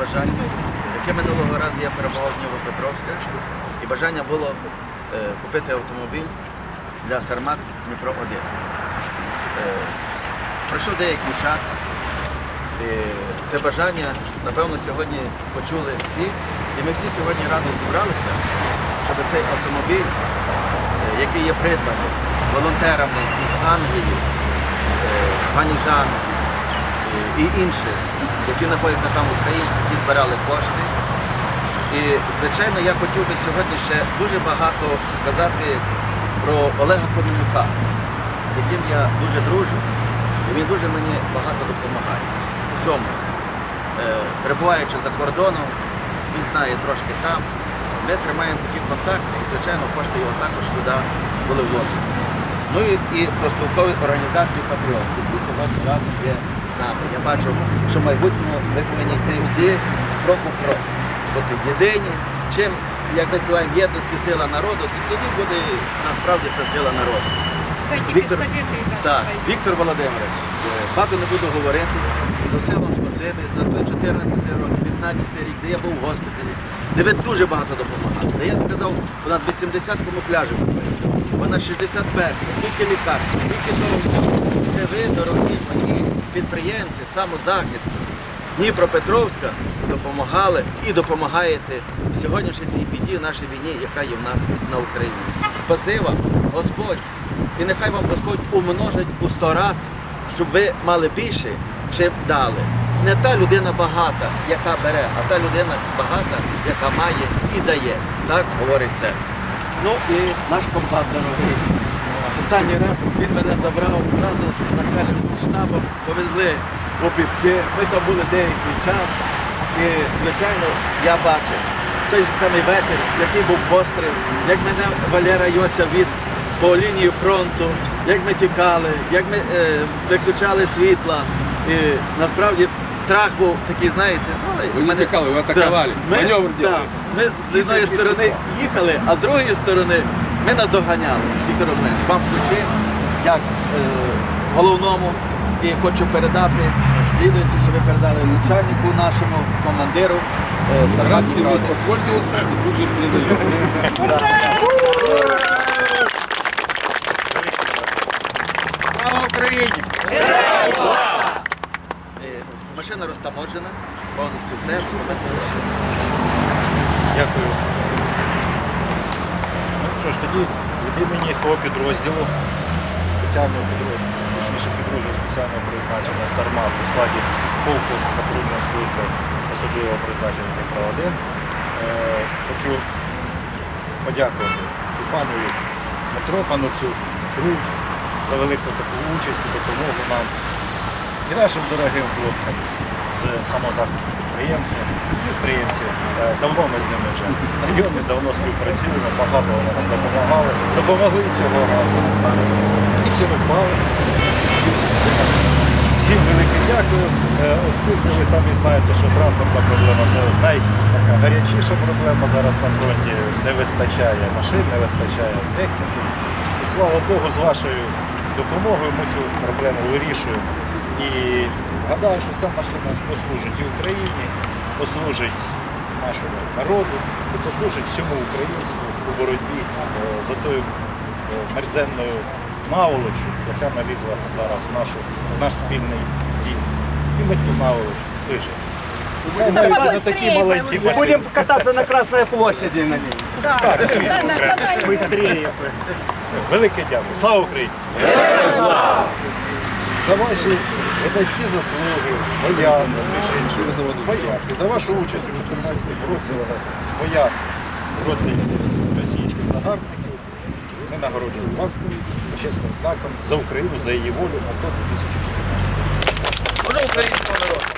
бажання, яке минулого разу я перебував в Дніпропетровська, і бажання було е, купити автомобіль для Сармат Дніпро 1. Е, пройшов деякий час. Це бажання, напевно, сьогодні почули всі. І ми всі сьогодні радо зібралися, щоб цей автомобіль, е, який є придбаний волонтерами із Англії, пані Жан е, і інші, які знаходяться там українці, які збирали кошти. І, звичайно, я хотів би сьогодні ще дуже багато сказати про Олега Кононюка, з яким я дуже дружу, і він дуже мені багато допомагає. Всьому. Е, перебуваючи за кордоном, він знає трошки там. Ми тримаємо такі контакти і, звичайно, кошти його також сюди були вложені. Ну і, і проспілкові організації Патріот, які сьогодні разом є з нами. Я бачу, що в майбутньому ми повинні йти всі крок у крок. Бути єдині. Чим, як ми співаємо, єдності сила народу, то тоді буде насправді це сила народу. Віктор, так, Віктор Володимирович, е, багато не буду говорити. Все вам спасибі за той 14 рік, 15 рік, де я був в госпіталі, де ви дуже багато допомагали. Де я сказав, понад 80 камуфляжів купили, понад 60 перців, скільки лікарств, скільки того всього. Це ви, дорогі мої підприємці, самозахисту. Дніпропетровська допомагали і допомагаєте в сьогоднішній біді, нашій війні, яка є в нас на Україні. Спаси вам, Господь, і нехай вам Господь умножить у сто раз, щоб ви мали більше, чим дали. Не та людина багата, яка бере, а та людина багата, яка має і дає. Так говорить це. Ну і наш комбат дорогий. Останній раз він мене забрав разом з начальником штабом, повезли у піски. Ми там були деякий час. І, звичайно, я бачив в той же самий вечір, який був постріл, як мене Валера Йося віз по лінії фронту, як ми тікали, як ми е, виключали світла. І насправді страх був такий, знаєте, ой, Ви не мене- тікали, ви атакували. Ми, Маневр да, ми з одної сторони їхали, а з другої сторони ми надоганяли. Віктор Романович, вам ключі, як е, головному, і хочу передати, слідуючи, що ви передали начальнику нашому командиру е, Сармат Рад Дніпро. ними попользовался и тут же передаю. Слава Україні! Е, Машина розтаможена, повністю все. Дякую. Що ж, тоді від імені свого підрозділу, спеціального підрозділу, точніше підрозділу спеціального призначення Сармат у складі полку патрульної служби особливого призначення Дніпро 1. Е, хочу подякувати і панові Дмитро Пануцю, Тру за велику таку участь і допомогу нам і нашим дорогим хлопцям з самозахисту підприємців, підприємців. Е, Давно ми з ними вже знайомі, давно співпрацюємо, багато вони нам допомагали, допомогли цього разу. І всім впали. Всім велике дякую, Е, оскільки ви самі знаєте, що транспортна проблема це найгарячіша проблема зараз на фронті. Не вистачає машин, не вистачає техніки. І слава Богу, з вашою допомогою ми цю проблему вирішуємо. І гадаю, що ця машина послужить і Україні, послужить нашому народу, і послужить всьому українству у боротьбі е, за тою е, мерзенною наволочю, яка налізла зараз в, нашу, в наш спільний дім. І ми ту наволоч навіть на такі маленькі машини. Будем кататься на Красной площади на ней. Быстрее. Велике дякую. Слава Україні! За ваші видатні заслуги, вояки, між І за вашу участь у 14 році вояк проти російських загарбників. Ми нагороджуємо вас чесним знаком за Україну, за її волю на то 2014. Боже українського народу!